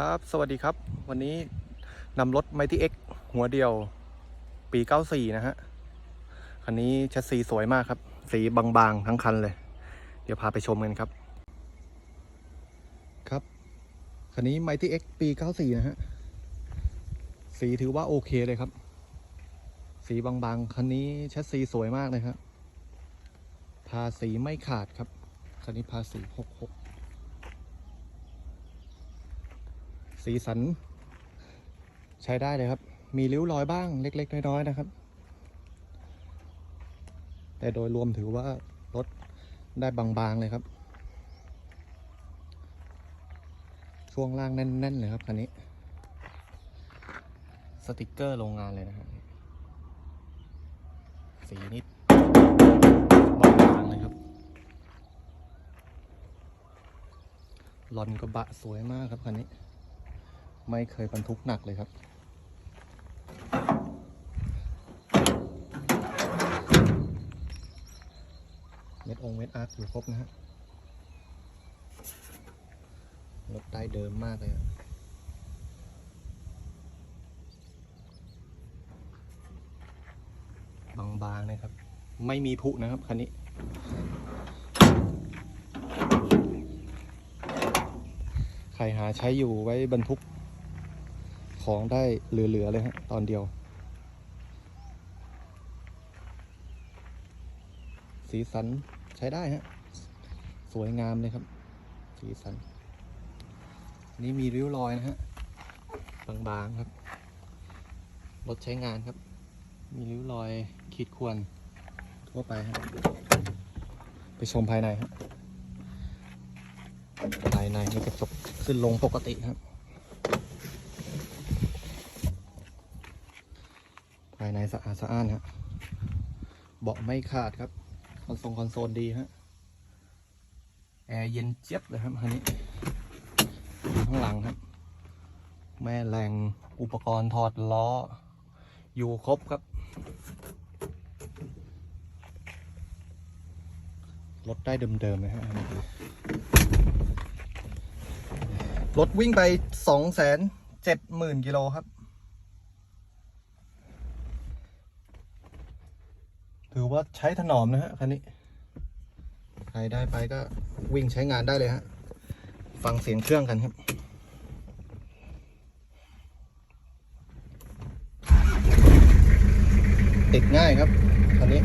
ครับ สวัสดีครับ วันนี้นำรถ Mighty X หัวเดียว ปี 94 นะฮะ คันนี้แชสซีสวยมากครับ สีบางๆ ทั้งคันเลย เดี๋ยวพาไปชมกันครับ ครับ คันนี้ Mighty X ปี 94 นะฮะ สีถือว่าโอเคเลยครับ สีบางๆ คันนี้แชสซีสวยมากเลยครับทาสีไม่ขาดครับ คันนี้ภาษี 66 สีสัน ใช้ได้เลยครับ มีริ้วรอยบ้างเล็ก ๆ น้อย ๆ นะครับ แต่โดยรวมถือว่ารถได้บาง ๆ เลยครับ ช่วงล่างแน่น ๆ เลยครับคันนี้ สติกเกอร์โรงงานเลยนะครับสีนิดบางๆเลยครับลอนกระบะสวยมากครับคันนี้ ไม่เคยบรรทุกหนักเลยครับ เม็ดองเม็ดอาร์ตอยู่ครบนะฮะรถได้เดิมมากเลยอะบางๆนะครับ ไม่มีผุนะครับคันนี้ ใครหาใช้อยู่ไว้บรรทุก ของได้เหลือๆเลยฮะตอนเดียว สีสันใช้ได้ฮะสวยงามเลยครับ สีสัน นี่มีริ้วรอยนะฮะบางๆครับรถใช้งานครับ มีริ้วรอยขีดข่วนทั่วไปฮะไปชมภายในครับภายในมีกระจกขึ้นลงปกติครับายในสะอาดสะอ้านครับเบาะไม่ขาดครับ คอนโซลคอนโซลดีฮะ แอร์เย็นเจี๊ยบเลยครับคันนี้ ข้างหลังครับ แม่แรงอุปกรณ์ถอดล้อ อยู่ครบครับ รถได้เดิมๆเลยฮะอันนี้รถวิ่งไปสองแสนเจ็ดหมื่นกิโลครับ ถือ ว่าใช้ถนอมนะฮะคันนี้ ใครได้ไปก็วิ่งใช้งานได้เลยฮะ ฟังเสียงเครื่องกันครับติดง่ายครับคันนี้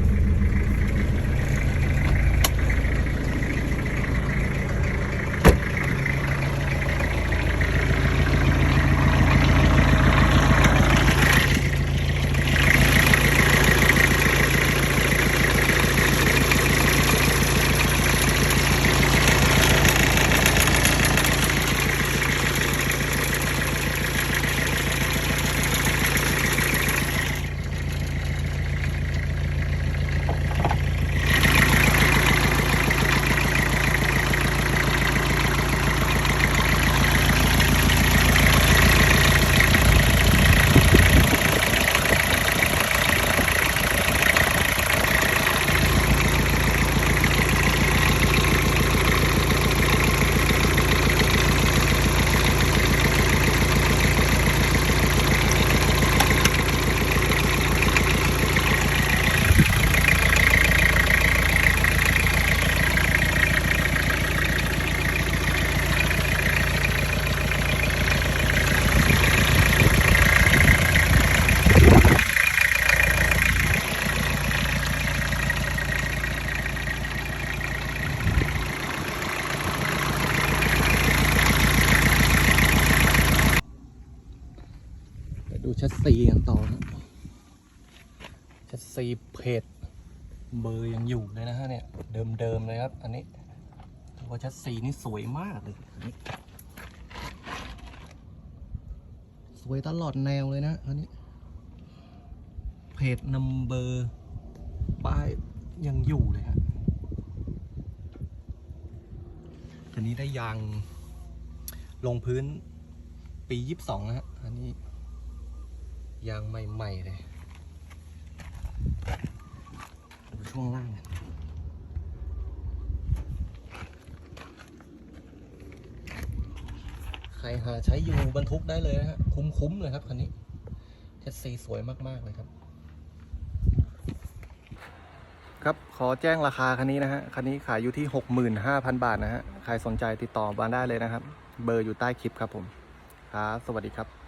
ซีกันต่อนะชัดซีเพจเบอร์ยังอยู่เลยนะฮะเนี่ย เดิมๆเลยครับ อันนี้ถือว่าชัดซีนี่สวยมากเลยอันนี้สวยตลอดแนวเลยนะ อันนี้ เพจนัมเบอร์ป้ายยังอยู่เลยฮะอันนี้ได้ยางลงพื้นปี 22นะฮะ อันนี้ ยางใหม่ๆเลยดูช่วงล่างกันใครหาใช้อยู่บรรทุกได้เลยนะฮะ คุ้มๆเลยครับคันนี้แคสซีสวยมากๆเลยครับ ครับขอแจ้งราคาคันนี้นะฮะ คันนี้ขายอยู่ที่ 65,000 บาทนะฮะ ใครสนใจติดต่อมาได้เลยนะครับ เบอร์อยู่ใต้คลิปครับผม ครับ สวัสดีครับ